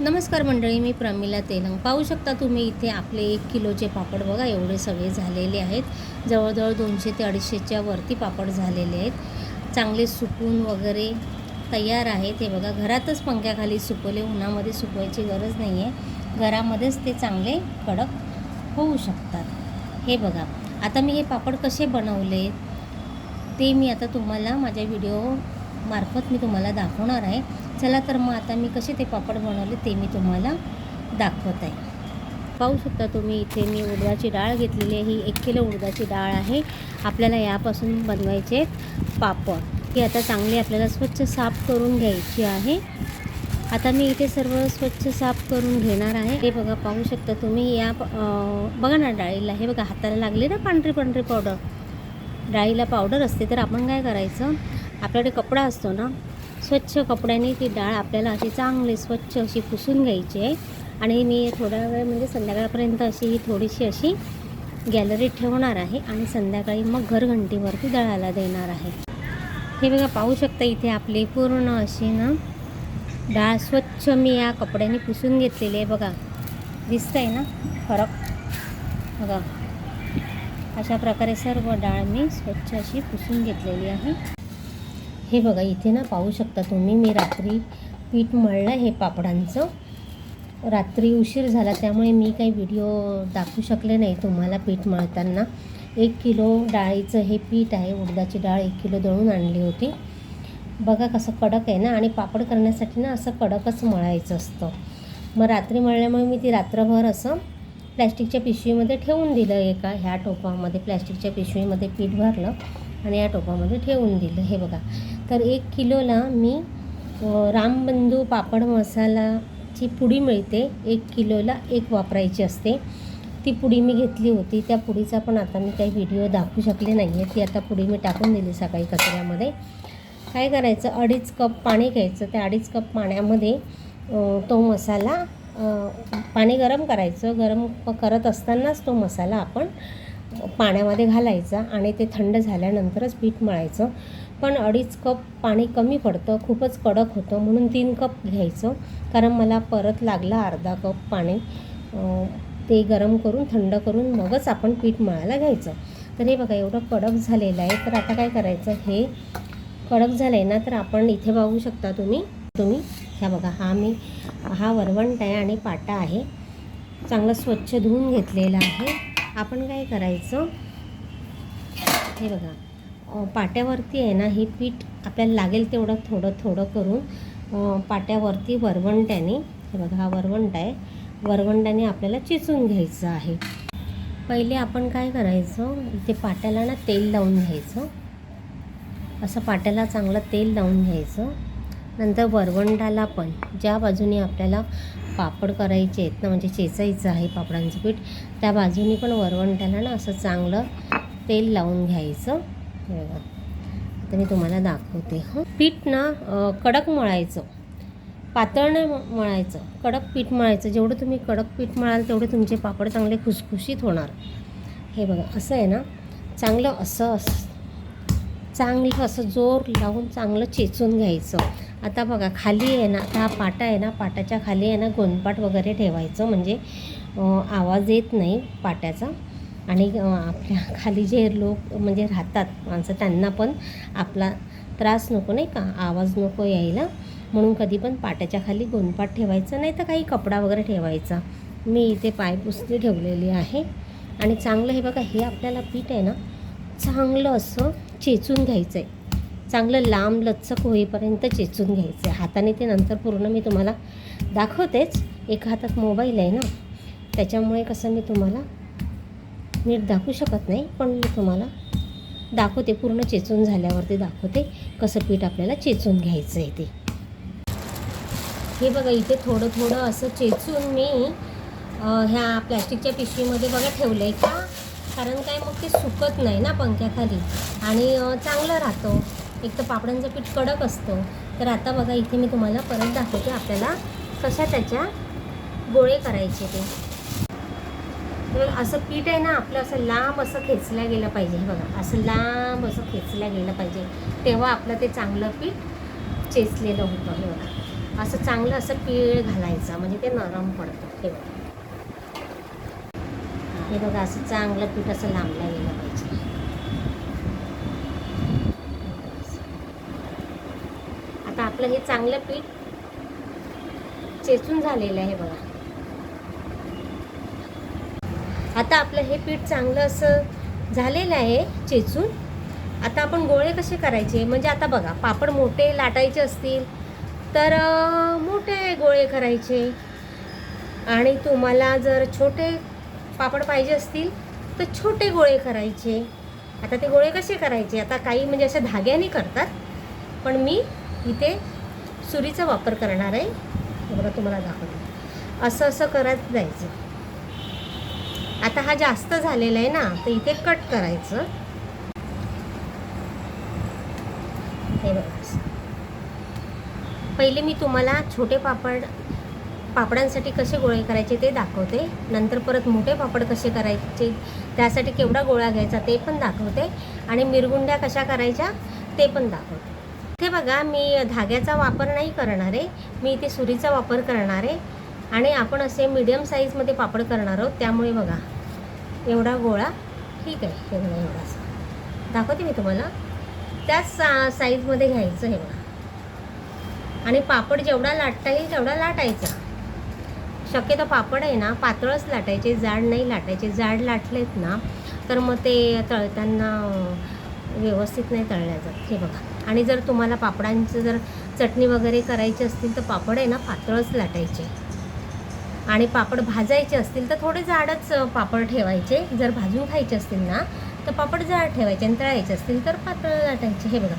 नमस्कार मंडळी मी प्रमिला तेलंग. पाहू शकता तुम्ही इथे आपले एक किलोचे पापड बघा एवढे सगळे झालेले आहेत. जवळजवळ दोनशे ते अडीचशेच्या वरती पापड झालेले आहेत. चांगले सुकून वगैरे तयार आहेत. हे बघा घरातच पंख्याखाली सुकवले उन्हामध्ये सुकवायची गरज नाही आहे घरामध्येच ते चांगले कडक होऊ शकतात. हे बघा आता मी हे पापड कसे बनवले ते मी आता तुम्हाला माझ्या व्हिडिओ मार्फत मी तुम्हाला दाखवणार आहे. चला तर मग आता मी कसे ते पापड बनवले ते मी तुम्हाला दाखवत आहे. पाहू शकता तुम्ही इथे मी उडदाची डाळ घेतलेली आहे. ही एक किलो उडदाची डाळ आहे. आपल्याला यापासून बनवायचे पापड. ही आता चांगली आपल्याला स्वच्छ साफ करून घ्यायची आहे. आता मी इथे सर्व स्वच्छ साफ करून घेणार आहे. हे बघा पाहू शकता तुम्ही या बघा ना डाळीला. हे बघा हाताला लागली ना पांढरी पांढरी पावडर डाळीला पावडर असते तर आपण काय करायचं? आपल्याकडे कपडा असतो ना स्वच्छ कपड्याने ती डाळ आपल्याला अशी चांगली स्वच्छ अशी पुसून घ्यायची आहे. आणि मी थोड्या वेळ म्हणजे संध्याकाळपर्यंत अशी ही थोडीशी अशी गॅलरीत ठेवणार आहे आणि संध्याकाळी मग घरघंटीवरती दळायला देणार आहे. हे बघा पाहू शकता इथे आपली पूर्ण अशी ना डाळ स्वच्छ मी या कपड्याने पुसून घेतलेली आहे. बघा दिसतंय ना फरक? बघा अशा प्रकारे सर्व डाळ मी स्वच्छ अशी पुसून घेतलेली आहे. हे बघा इथे ना पाहू शकता तुम्ही मी रात्री पीठ मळलं हे पापडांचं. रात्री उशीर झाला त्यामुळे मी काही व्हिडिओ दाखवू शकले नाही तुम्हाला पीठ मळताना. एक किलो डाळीचं हे पीठ आहे उडदाची डाळ एक किलो दळून आणली होती. बघा कसं कडक आहे ना आणि पापड करण्यासाठी ना असं कडकच मळायचं असतं. मग रात्री मळल्यामुळे मी ती रात्रभर असं प्लॅस्टिकच्या पिशवीमध्ये ठेवून दिलं एका ह्या टोपामध्ये प्लॅस्टिकच्या पिशवीमध्ये पीठ भरलं आणि या टोपामध्ये ठेवून दिलं. हे बघा. तर एक किलोला मी रामबंधू पापड मसालाची पुडी मिळते. एक किलोला एक वापरायची असते. ती पुडी मी घेतली होती. त्या पुडीचा पण आता मी काही व्हिडिओ दाखवू शकले नाही आहे ती आता पुडी मी टाकून दिली सकाळी कचऱ्यामध्ये. काय करायचं? अडीच कप पाणी घ्यायचं. त्या अडीच कप पाण्यामध्ये तो मसाला पाणी गरम करायचं गरम प- करत असतानाच तो मसाला आपण पाण्यामध्ये घालायचा आणि ते थंड झाल्यानंतरच पीठ मळायचं. पण अडीच कप पाणी कमी पडतं खूपच कडक होतं म्हणून तीन कप घ्यायचं. कारण मला परत लागला अर्धा कप पाणी. ते गरम करून थंड करून मगच आपण पीठ मळायला घ्यायचं. तर हे बघा एवढं कडक झालेलं आहे. तर आता काय करायचं? हे कडक झालं आहे ना तर आपण इथे बघू शकता तुम्ही. तुम्ही ह्या बघा हा मी हा वरवंट आहे आणि पाटा आहे. चांगलं स्वच्छ धुवून घेतलेला आहे. आपण काय करायचं हे बघा पाट्यावरती आहे ना हे पीठ आपल्याला लागेल तेवढं थोडं थोडं करून पाट्यावरती वरवंट्याने हे बघा हा वरवंट आहे. वरवंट्याने आपल्याला चिचून घ्यायचं आहे. पहिले आपण काय करायचं इथे पाट्याला ना तेल लावून घ्यायचं. असं पाट्याला चांगलं तेल लावून घ्यायचं. नंतर वरवंटाला पण ज्या बाजूने आपल्याला पापड करायचे आहेत ना म्हणजे चेचायचं आहे पापडांचं पीठ त्या बाजूनी पण वरवंट्याला ना असं चांगलं तेल लावून घ्यायचं. हे बघा. आता मी तुम्हाला दाखवते हं. पीठ ना कडक मळायचं. पातळ नाही म- मळायचं. कडक पीठ मळायचं. जेवढं तुम्ही कडक पीठ मळाल तेवढे तुमचे पापड चांगले खुसखुशीत होणार. हे बघा असं आहे ना? चांगलं असं असं चांगलं असं जोर लावून चांगलं चेचून घ्यायचं. आता बघा खाली आहे ना आता हा पाटा आहे ना पाटाच्या खाली आहे ना गोंदपाट वगैरे ठेवायचं. म्हणजे आवाज येत नाही पाट्याचा. आणि आपल्या खाली जे लोक म्हणजे राहतात माणसं त्यांना पण आपला त्रास नको नाही का? आवाज नको यायला. म्हणून कधी पण पाट्याच्या खाली गोंदपाट ठेवायचं नाही तर काही कपडा वगैरे ठेवायचा. मी इथे पायपुसली ठेवलेली आहे. आणि चांगलं हे बघा हे आपल्याला पीठ आहे ना चांगलं असं चेचून घ्यायचं आहे चांगलं लांब लचक होईपर्यंत चेचून घ्यायचं आहे हाताने ते नंतर पूर्ण मी तुम्हाला दाखवतेच. एका हातात मोबाईल आहे ना त्याच्यामुळे कसं मी तुम्हाला नीट दाखवू शकत नाही पण मी तुम्हाला दाखवते. पूर्ण चेचून झाल्यावरती दाखवते कसं पीठ आपल्याला चेचून घ्यायचं आहे ते. हे बघा इथे थोडं थोडं असं चेचून मी ह्या प्लॅस्टिकच्या पिशवीमध्ये बघा ठेवलं आहे का? कारण काय मग ते सुकत नाही ना पंख्याखाली. आणि चांगलं राहतं. एक तर पापडांचं पीठ कडक असतं. तर आता बघा इथे मी तुम्हाला परत दाखवते आपल्याला कशा त्याच्या गोळे करायचे ते. तर असं पीठ आहे ना आपलं असं लांब असं खेचलं गेलं पाहिजे. बघा असं लांब असं खेचलं गेलं पाहिजे. तेव्हा आपलं ते चांगलं पीठ चेचलेलं होतं. हे बघा असं चांगलं असं पीळ घालायचं. म्हणजे ते नरम पडतं. हे बघा. हे बघा असं चांगलं पीठ असं लांबलं गेलं पाहिजे. आता आपलं हे चांगलं पीठ चेचून झालेलं आहे बघा. आता आपलं हे पीठ चांगलं असं झालेलं आहे चेचून. आता आपण गोळे कसे करायचे? म्हणजे आता बघा पापड मोठे लाटायचे असतील तर मोठे गोळे करायचे. आणि तुम्हाला जर छोटे पापड पाहिजे असतील तर छोटे गोळे करायचे. आता ते गोळे कसे करायचे? आता काही म्हणजे अशा धाग्याने करतात पण मी इथे सुरीचा वापर करणार आहे. बघा तुम्हाला दाखवते. असं असं करत जायचं. आता हा जास्त झालेला आहे ना तर इथे कट करायचं. हे बघा. पहिले मी तुम्हाला छोटे पापड पापडांसाठी कसे गोळे करायचे ते दाखवते. नंतर परत मोठे पापड कसे करायचे त्यासाठी केवढा गोळा घ्यायचा ते पण दाखवते. आणि मिरगुंड्या कशा करायच्या ते पण दाखवते. इथे बघा मी धाग्याचा वापर नाही करणार आहे मी इथे सुरीचा वापर करणार. आहे आणि आपण असे मीडियम साईजमध्ये पापड करणार आहोत त्यामुळे बघा एवढा गोळा. ठीक आहे एवढा बघा एवढासा. दाखवते मी तुम्हाला. त्याच सा साईजमध्ये घ्यायचं हे बघा. आणि पापड जेवढा लाटता येईल तेवढा लाटायचा. शक्यतो पापड आहे ना पातळच लाटायचे जाड नाही लाटायचे जाड लाटलेत ना तर मग ते तळताना व्यवस्थित नाही तळल्या जात हे बघा. आणि जर तुम्हाला पापडांचं जर चटणी वगैरे करायची असतील तर पापड आहे ना पातळच लाटायचे. आणि पापड भाजायचे असतील तर थोडे जाडच पापड ठेवायचे. जर भाजून खायचे असतील ना तर पापड जाड ठेवायचे आणि तळायचे असतील तर पातळ लाटायचे. हे बघा.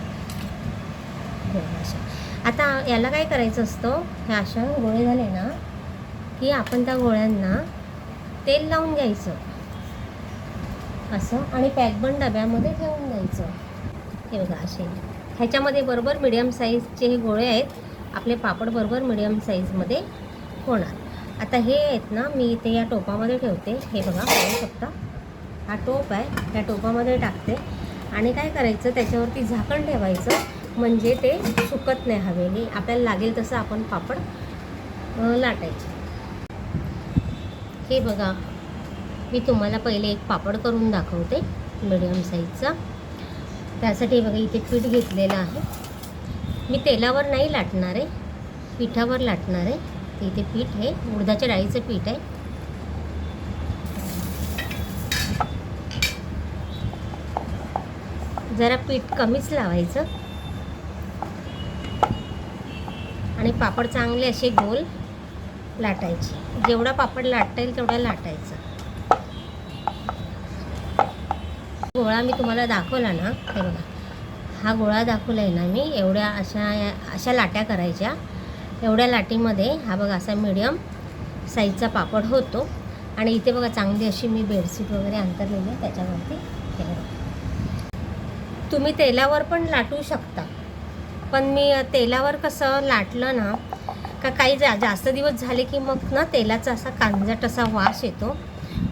हे बघा अशा. आता याला काय करायचं असतं? हे अशा गोळे झाले ना की आपण त्या गोळ्यांना तेल लावून घ्यायचं. असं. आणि पॅकबंद डब्यामध्ये ठेवून द्यायचं. हे बघा असे. ह्याच्यामध्ये बरोबर मिडियम साईजचे हे गोळे आहेत. आपले पापड बरोबर मिडियम साईजमध्ये होणार. आता हे आहेत ना मी इथे या टोपामध्ये ठेवते. हे बघा पाहू शकता. हा टोप आहे. त्या टोपामध्ये टाकते. आणि काय करायचं त्याच्यावरती झाकण ठेवायचं. म्हणजे ते सुकत नाही हवेने. आपल्याला लागेल तसं आपण पापड लाटायचं लाटायचे. हे बघा. मी तुम्हाला पहिले एक पापड करून दाखवते मिडियम साईजचा त्यासाठी बघा इथे पीठ घेतलेलं आहे. मी तेलावर नाही लाटणार आहे पिठावर लाटणार आहे. ते इथे पीठ हे उडदाच्या डाळीचं पीठ आहे. जरा पीठ कमीच लावायचं. आणि पापड चांगले असे गोल लाटायची. जेवढा पापड लाटता येईल तेवढा लाटायचा. गोळा मी तुम्हाला दाखवला ना हे बघा. हा गोळा दाखवला आहे ना मी एवढ्या अशा अशा लाट्या करायच्या. एवढ्या लाटीमध्ये हा बघा असा मिडियम साईजचा पापड होतो. आणि इथे बघा चांगली अशी मी बेडशीट वगैरे अंतरलेली आहे त्याच्यावरती हे बघा. तुम्ही तेलावर पण लाटू शकता. पण मी तेलावर कसं लाटलं ना का काही जा जास्त दिवस झाले की मग ना तेलाचा असा कांजट असा वास येतो.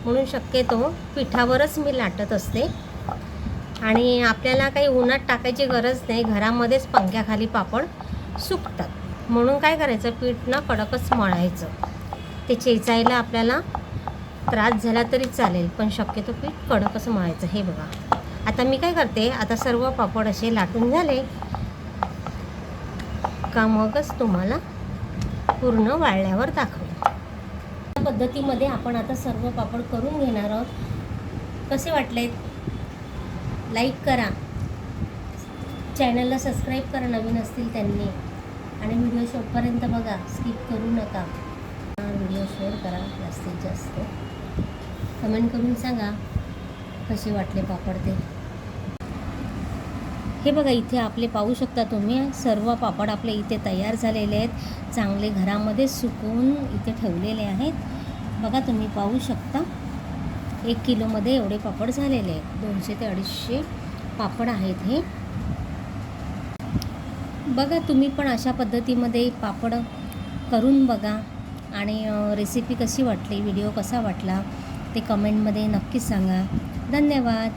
म्हणून शक्यतो पिठावरच मी लाटत असते. आणि आपल्याला काही उन्हात टाकायची गरज नाही. घरामध्येच पंख्याखाली पापड सुकतात. म्हणून काय करायचं? पीठ ना कडकच मळायचं. ते चेचायला आपल्याला त्रास झाला तरी चालेल पण शक्यतो पीठ कडकच मळायचं. हे बघा. आता मी काय करते? आता सर्व पापड असे लाटून झाले. का मगच तुम्हाला पूर्ण वाळल्यावर दाखवू या पद्धतीमध्ये आपण आता सर्व पापड करून घेणार आहोत. कसे वाटले लाईक करा. चॅनलला सबस्क्राईब करा नवीन असतील त्यांनी. आणि व्हिडिओ शेवटपर्यंत बघा. स्किप करू नका. व्हिडिओ शेअर करा जास्तीत जास्त. कमेंट करून सांगा कसे वाटले पापड ते. हे बघा इथे आपले पाहू शकता तुम्ही सर्व पापड आपले इथे तयार झालेले आहेत. चांगले घरामध्ये सुकवून इथे ठेवलेले आहेत. बघा तुम्ही पाहू शकता एक किलोमध्ये एवढे पापड झालेले आहेत. दोनशे ते अडीचशे पापड आहेत हे. बघा तुम्ही पण अशा पद्धतीमध्ये पापड करून बघा. आणि रेसिपी कशी वाटली व्हिडिओ कसा वाटला ते कमेंटमध्ये नक्कीच सांगा. धन्यवाद.